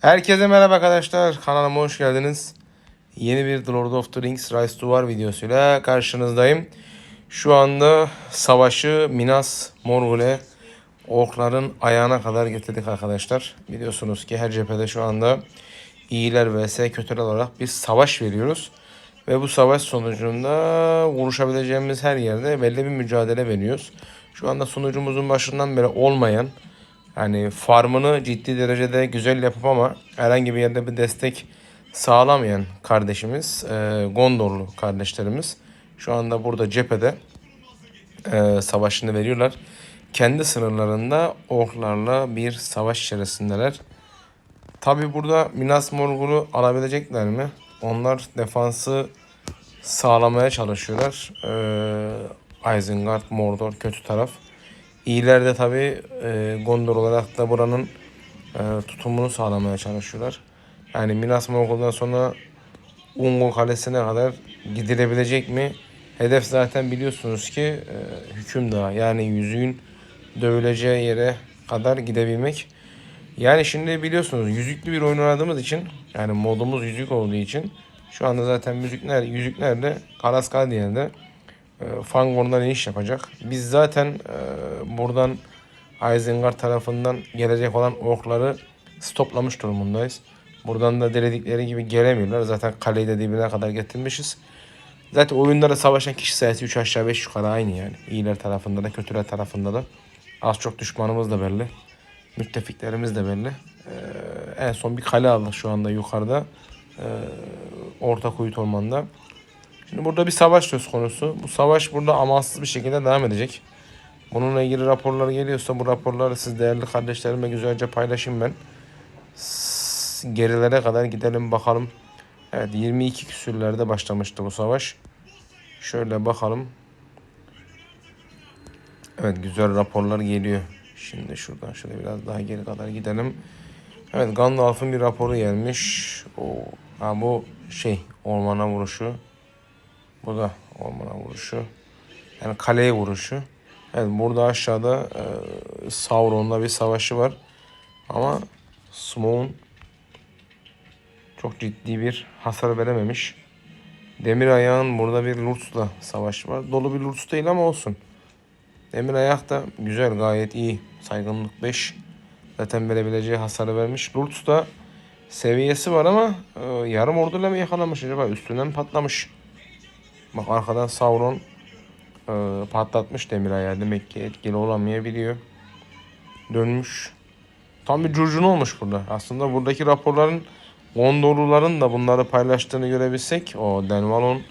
Herkese merhaba arkadaşlar. Kanalıma hoş geldiniz. Yeni bir The Lord of the Rings Rise to War videosuyla karşınızdayım. Şu anda savaşı Minas Morgul'e orkların ayağına kadar getirdik arkadaşlar. Biliyorsunuz ki her cephede şu anda iyiler vs kötüler olarak bir savaş veriyoruz. Ve bu savaş sonucunda vuruşabileceğimiz her yerde belli bir mücadele veriyoruz. Şu anda sunucumuzun başından beri olmayan yani farmını ciddi derecede güzel yapıp ama herhangi bir yerde bir destek sağlamayan kardeşimiz e, Gondorlu kardeşlerimiz şu anda burada cephede e, savaşını veriyorlar. Kendi sınırlarında orklarla bir savaş içerisindeler. Tabi burada Minas Morgul'u alabilecekler mi? Onlar defansı sağlamaya çalışıyorlar. Ee, Isengard, Mordor kötü taraf. İyiler de tabi e, Gondor olarak da buranın e, tutumunu sağlamaya çalışıyorlar. Yani Minas Morgul'dan sonra Ungo Kalesi'ne kadar gidilebilecek mi? Hedef zaten biliyorsunuz ki e, hüküm dağı yani yüzüğün dövüleceği yere kadar gidebilmek. Yani şimdi biliyorsunuz yüzüklü bir oyun oynadığımız için yani modumuz yüzük olduğu için şu anda zaten müzikler, yüzükler de Karaskadiye'de e, Fangorn'dan iniş yapacak. Biz zaten e, buradan Isengard tarafından gelecek olan orkları stoplamış durumundayız. Buradan da diledikleri gibi gelemiyorlar. Zaten kaleyi de dibine kadar getirmişiz. Zaten oyunlarda savaşan kişi sayısı 3 aşağı 5 yukarı aynı yani. İyiler tarafında da kötüler tarafında da. Az çok düşmanımız da belli. Müttefiklerimiz de belli. Ee, en son bir kale aldık şu anda yukarıda. Ee, Orta Kuyut Ormanı'nda. Şimdi burada bir savaş söz konusu. Bu savaş burada amansız bir şekilde devam edecek. Bununla ilgili raporlar geliyorsa bu raporları siz değerli kardeşlerime güzelce paylaşın ben. Gerilere kadar gidelim bakalım. Evet 22 küsürlerde başlamıştı bu savaş. Şöyle bakalım. Evet güzel raporlar geliyor. Şimdi şuradan şöyle biraz daha geri kadar gidelim. Evet Gandalf'ın bir raporu gelmiş. O ha bu şey ormana vuruşu. Bu da ormana vuruşu. Yani kaleye vuruşu. Evet burada aşağıda e, Sauron'la bir savaşı var. Ama Smaug'un çok ciddi bir hasar verememiş. Demir Ayağın burada bir Lurtz'la savaşı var. Dolu bir Lurtz değil ama olsun. Demir Ayak da güzel gayet iyi. Saygınlık 5. Zaten verebileceği hasarı vermiş. Lurtz da seviyesi var ama e, yarım orduyla mı yakalamış acaba? Üstünden patlamış? Bak arkadan Sauron e, patlatmış demir ayağı. Demek ki etkili olamayabiliyor. Dönmüş. Tam bir curcun olmuş burada. Aslında buradaki raporların Gondorluların da bunları paylaştığını görebilsek o Denvalon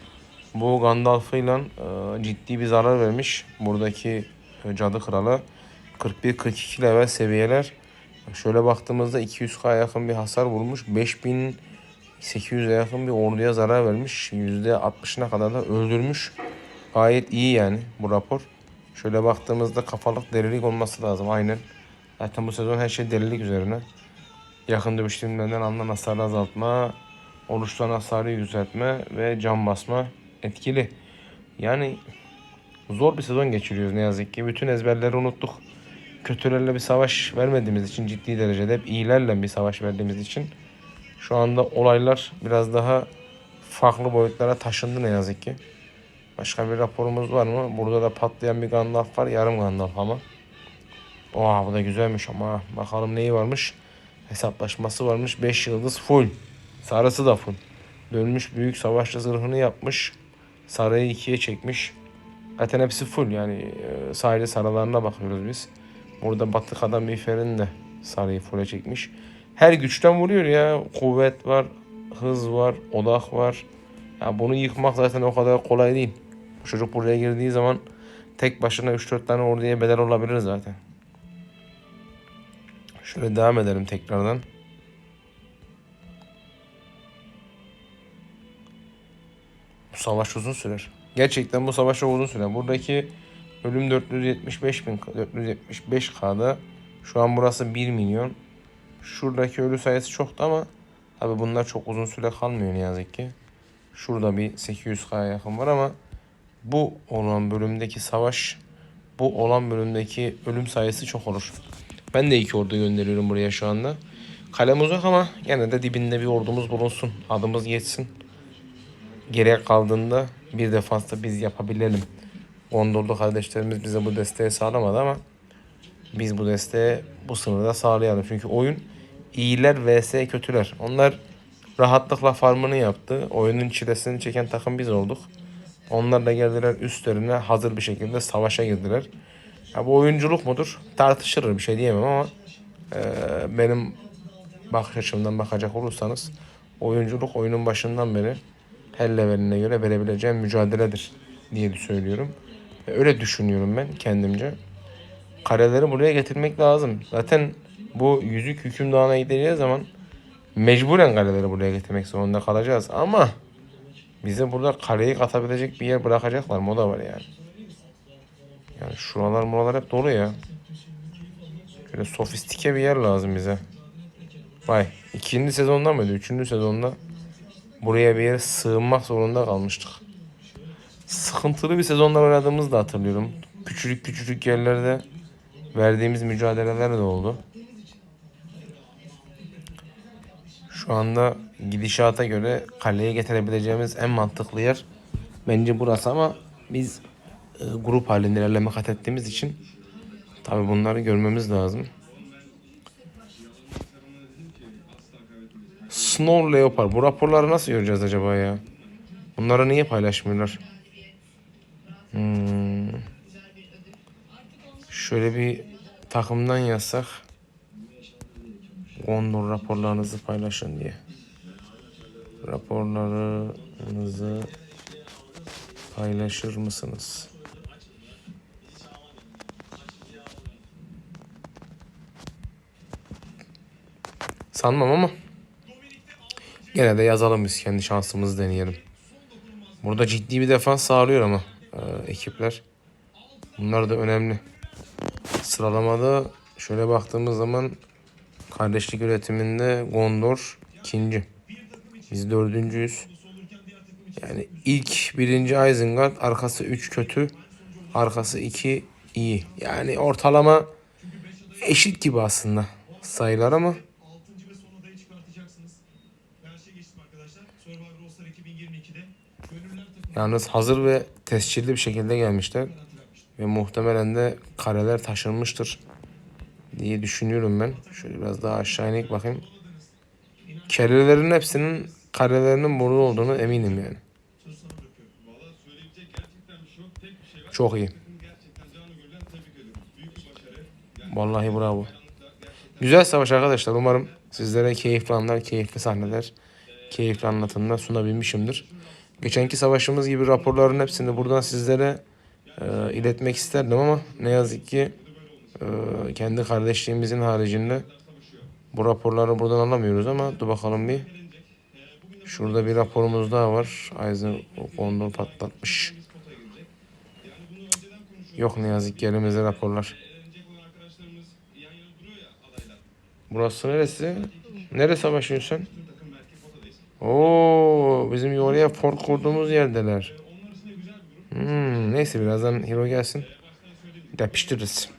bu Gandalf'ıyla e, ciddi bir zarar vermiş. Buradaki e, cadı kralı 41-42 level seviyeler. Şöyle baktığımızda 200k yakın bir hasar vurmuş. 5800'e yakın bir orduya zarar vermiş. %60'ına kadar da öldürmüş. Gayet iyi yani bu rapor. Şöyle baktığımızda kafalık delilik olması lazım aynen. Zaten bu sezon her şey delilik üzerine. Yakın dövüş filmlerinden alınan hasarı azaltma, oluşturan hasarı yükseltme ve can basma etkili. Yani zor bir sezon geçiriyoruz ne yazık ki. Bütün ezberleri unuttuk. Kötülerle bir savaş vermediğimiz için ciddi derecede hep iyilerle bir savaş verdiğimiz için şu anda olaylar biraz daha farklı boyutlara taşındı ne yazık ki. Başka bir raporumuz var mı? Burada da patlayan bir Gandalf var. Yarım Gandalf ama. Oha bu da güzelmiş ama. Bakalım neyi varmış. Hesaplaşması varmış. 5 yıldız full. Sarısı da full. Dönmüş büyük savaşçı zırhını yapmış. Sarıyı ikiye çekmiş. Zaten hepsi full yani e, sadece sarılarına bakıyoruz biz. Burada Batı Kadın Miğfer'in de sarıyı full'e çekmiş. Her güçten vuruyor ya. Kuvvet var, hız var, odak var. Ya bunu yıkmak zaten o kadar kolay değil. Çocuk buraya girdiği zaman tek başına 3-4 tane orduya bedel olabilir zaten. Şöyle devam edelim tekrardan. Bu savaş uzun sürer. Gerçekten bu savaş çok uzun sürer. Buradaki ölüm 475 bin 475 K'da. Şu an burası 1 milyon. Şuradaki ölü sayısı çoktu ama tabi bunlar çok uzun süre kalmıyor ne yazık ki. Şurada bir 800K'ya yakın var ama bu olan bölümdeki savaş bu olan bölümdeki ölüm sayısı çok olur. Ben de iki ordu gönderiyorum buraya şu anda. Kalem uzak ama gene de dibinde bir ordumuz bulunsun. Adımız geçsin. Gerek kaldığında bir defansta biz yapabilelim. Gondorlu kardeşlerimiz bize bu desteği sağlamadı ama biz bu desteği bu sınırda sağlayalım. Çünkü oyun iyiler vs kötüler. Onlar rahatlıkla farmını yaptı. Oyunun çilesini çeken takım biz olduk. Onlar da geldiler üstlerine hazır bir şekilde savaşa girdiler. Ya bu oyunculuk mudur? Tartışılır bir şey diyemem ama e, benim bakış açımdan bakacak olursanız oyunculuk oyunun başından beri her leveline göre verebileceğim mücadeledir diye söylüyorum. Öyle düşünüyorum ben kendimce. Kareleri buraya getirmek lazım. Zaten bu yüzük hükümdağına gideceği zaman mecburen kaleleri buraya getirmek zorunda kalacağız. Ama bize burada kaleyi katabilecek bir yer bırakacaklar mı? O da var yani. Yani şuralar muralar hep dolu ya. Böyle sofistike bir yer lazım bize. Vay. ikinci sezonda mıydı? Üçüncü sezonda buraya bir yere sığınmak zorunda kalmıştık. Sıkıntılı bir sezonlar oynadığımızı da hatırlıyorum. Küçücük küçücük yerlerde verdiğimiz mücadeleler de oldu. Şu anda gidişata göre kaleye getirebileceğimiz en mantıklı yer bence burası ama biz e, grup halinde ilerleme kat ettiğimiz için tabi bunları görmemiz lazım. Snow Leopard. Bu raporları nasıl göreceğiz acaba ya? Bunları niye paylaşmıyorlar? Hmm. Şöyle bir takımdan yazsak. Gondor raporlarınızı paylaşın diye. Raporlarınızı paylaşır mısınız? Sanmam ama gene de yazalım biz kendi şansımızı deneyelim. Burada ciddi bir defans sağlıyor ama e, ekipler. Bunlar da önemli. Sıralamada şöyle baktığımız zaman kardeşlik üretiminde Gondor ikinci. Biz dördüncüyüz. Yani ilk birinci Isengard, arkası 3 kötü, arkası 2 iyi. Yani ortalama eşit gibi aslında sayılar ama Altıncı ve son adayı çıkartacaksınız. Karşıya geçtim arkadaşlar. Survivor All Star 2022'de gönüller takımı yalnız hazır ve tescilli bir şekilde gelmişler. Ve muhtemelen de kareler taşınmıştır diye düşünüyorum ben. Şöyle biraz daha aşağı ineyim bakayım. Kerelerin hepsinin karelerinin burada olduğunu eminim yani. Çok iyi. Vallahi bravo. Güzel savaş arkadaşlar. Umarım sizlere keyifli anlar, keyifli sahneler, keyifli anlatımlar sunabilmişimdir. Geçenki savaşımız gibi raporların hepsini buradan sizlere e, iletmek isterdim ama ne yazık ki kendi kardeşliğimizin haricinde bu raporları buradan alamıyoruz ama dur bakalım bir. Şurada bir raporumuz daha var. Aizen Gondor patlatmış. Yok ne yazık ki elimizde raporlar. Burası neresi? Neresi savaşıyorsun sen? Oo, bizim oraya fort kurduğumuz yerdeler. Hmm, neyse birazdan hero gelsin. Yapıştırırız.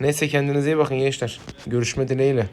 Neyse kendinize iyi bakın gençler. Görüşme dileğiyle.